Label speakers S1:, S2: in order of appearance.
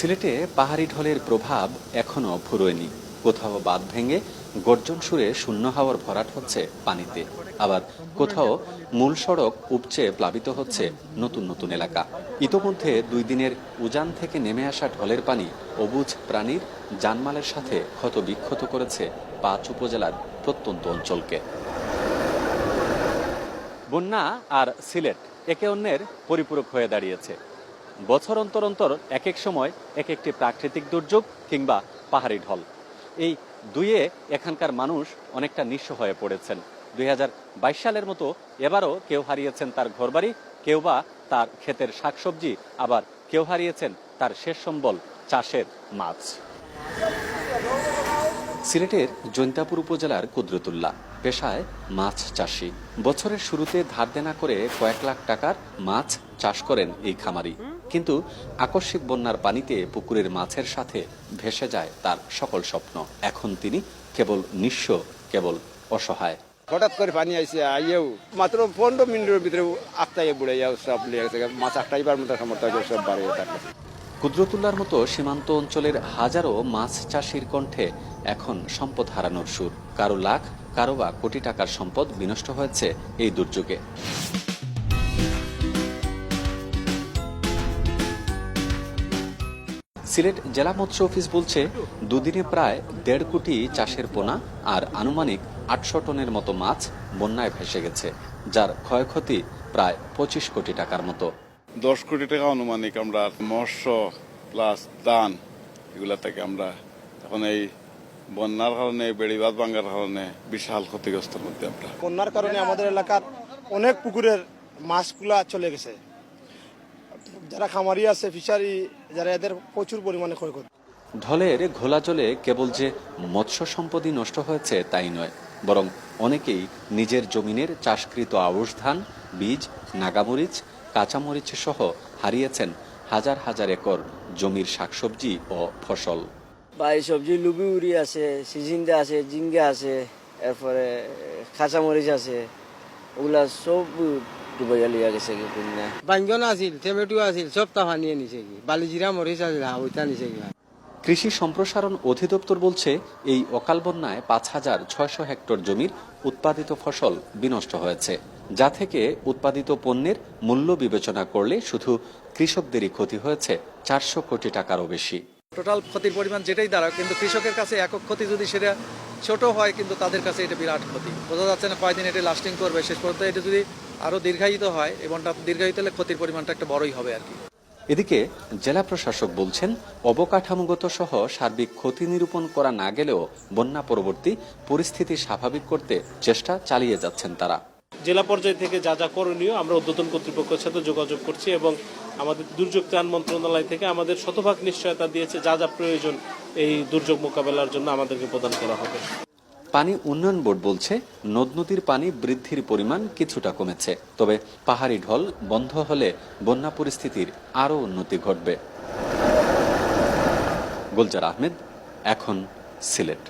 S1: সিলেটে পাহাড়ি ঢলের প্রভাব এখনও ফুরোয়নি। কোথাও বাঁধ ভেঙে গর্জন সুরে শূন্য হাওয়ার ভরাট হচ্ছে পানিতে। আবার কোথাও মূল সড়ক উপচে প্লাবিত হচ্ছে নতুন নতুন এলাকা। ইতোমধ্যে দুই দিনের উজান থেকে নেমে আসা ঢলের পানি অবুঝ প্রাণীর জানমালের সাথে ক্ষত বিক্ষত করেছে পাঁচ উপজেলার প্রত্যন্ত অঞ্চলকে। বন্যা আর সিলেট একে অন্যের পরিপূরক হয়ে দাঁড়িয়েছে। বছর অন্তর অন্তর এক এক সময় এক একটি প্রাকৃতিক দুর্যোগ কিংবা পাহাড়ি ঢল। এই দুইয়ে এখানকার মানুষ অনেকটা নিঃস্ব হয়ে পড়েছেন। দুই হাজার বাইশ সালের মতো এবারও কেউ হারিয়েছেন তার ঘরবাড়ি, কেউ বা তার ক্ষেতের শাকসবজি, আবার কেউ হারিয়েছেন তার শেষ সম্বল, চাষের মাছ। সিলেটের জৈন্তাপুর উপজেলার কুদরতুল্লাহ পেশায় মাছ চাষি। বছরের শুরুতে ধার দেনা করে কয়েক লাখ টাকার মাছ চাষ করেন এই খামারি। কিন্তু আকস্মিক বন্যার পানিতে পুকুরের মাছের সাথে ভেসে যায় তার সকল স্বপ্ন। এখন তিনি কেবল নিঃস্ব কেবল অসহায়।
S2: হঠাৎ করে পানি আইসে আইয়েও মাত্র পনেরো মিনিটের ভিতরে আটটাই বুড়ে যাও সব মাছ আটটাইবার মতো সামর্থ্য আছে সব বাড়ে থাকে।
S1: কুদরতুল্লার মতো সীমান্ত অঞ্চলের হাজারো মাছ চাষির কণ্ঠে এখন সম্পদ হারানোর সুর। কারও লাখ কারও বা কোটি টাকার সম্পদ বিনষ্ট হয়েছে এই দুর্যোগে। সিলেট জেলা মৎস্য অফিস বলছে দুদিনে প্রায় দেড় কোটি চাষের পোনা আর আনুমানিক আটশো টনের মতো মাছ বন্যায় ভেসে গেছে যার ক্ষয়ক্ষতি প্রায় পঁচিশ কোটি টাকার মতো।
S3: দশ কোটি টাকা আনুমানিক আমরা মৎস্য প্লাস দান এগুলা থেকে আমরা এখন এই বন্যার কারণে বেড়িবাদ ভাঙ্গার কারণে বিশাল ক্ষতিগ্রস্তের মধ্যে আমরা।
S4: বন্যার কারণে আমাদের এলাকার অনেক পুকুরের মাছগুলা চলে গেছে। যারা খামারি আছে ফিশারি যারা এদের প্রচুর পরিমাণে ক্ষয়ক্ষতি।
S1: ঢলের ঘোলা জলে কেবল যে মৎস্য সম্পদই নষ্ট হয়েছে তাই নয় বরং অনেকেই নিজের জমিনের চাষকৃত আউশ ধান বীজ নাগামরিচ কাঁচামরিচ সহ হারিয়েছেন হাজার হাজার একর জমির শাকসবজি ও ফসল।
S5: বা এই সবজি লুবি উড়ি আছে সিজিন্দা আছে জিঙ্গা আছে এরপরে কাঁচামরিচ আছে ওগুলা সব ডুবাইয়া লিয়া গেছে কি বন্যা
S6: বাঞ্জন আছিল টমেটো আছিল সব তাহা নিয়ে নিছে কি। বালিজিরা মরিচ আছিল ওইটা নিছে কি।
S1: কৃষি সম্প্রসারণ অধিদপ্তর বলছে এই অকাল বন্যায় পাঁচ হাজার ছয়শো হেক্টর জমির উৎপাদিত ফসল বিনষ্ট হয়েছে যা থেকে উৎপাদিত পণ্যের মূল্য বিবেচনা করলে শুধু কৃষকদেরই ক্ষতি হয়েছে চারশো কোটি টাকারও বেশি।
S7: টোটাল ক্ষতির পরিমাণ যেটাই দাঁড়াক কিন্তু কৃষকের কাছে একক ক্ষতি যদি সেটা ছোট হয় কিন্তু তাদের কাছে এটা বিরাট ক্ষতি। বোঝা যাচ্ছে না কয়দিন এটা লাস্টিং করবে শেষ পর্যন্ত এটা যদি আরও দীর্ঘায়িত হয় এবং দীর্ঘায়িত হলে ক্ষতির পরিমাণটা একটা বড়ই হবে আর কি।
S1: এদিকে জেলা প্রশাসক বলছেন অবকাঠামোগত সহ সার্বিক ক্ষতি নিরূপণ করা না গেলেও বন্যা পরবর্তী পরিস্থিতি স্বাভাবিক করতে চেষ্টা চালিয়ে যাচ্ছেন তারা।
S8: জেলা পর্যায় থেকে যা যা করণীয় আমরা ঊর্ধ্বতন কর্তৃপক্ষের সাথে যোগাযোগ করছি এবং আমাদের দুর্যোগ ত্রাণ মন্ত্রণালয় থেকে আমাদের শতভাগ নিশ্চয়তা দিয়েছে যা যা প্রয়োজন এই দুর্যোগ মোকাবেলার জন্য আমাদেরকে প্রদান করা হবে।
S1: পানি উন্নয়ন বোর্ড বলছে, নদ নদীর পানি বৃদ্ধির পরিমাণ কিছুটা কমেছে। তবে পাহাড়ি ঢল বন্ধ হলে বন্যা পরিস্থিতির আরও উন্নতি ঘটবে। গুলজার আহমেদ, এখন সিলেট।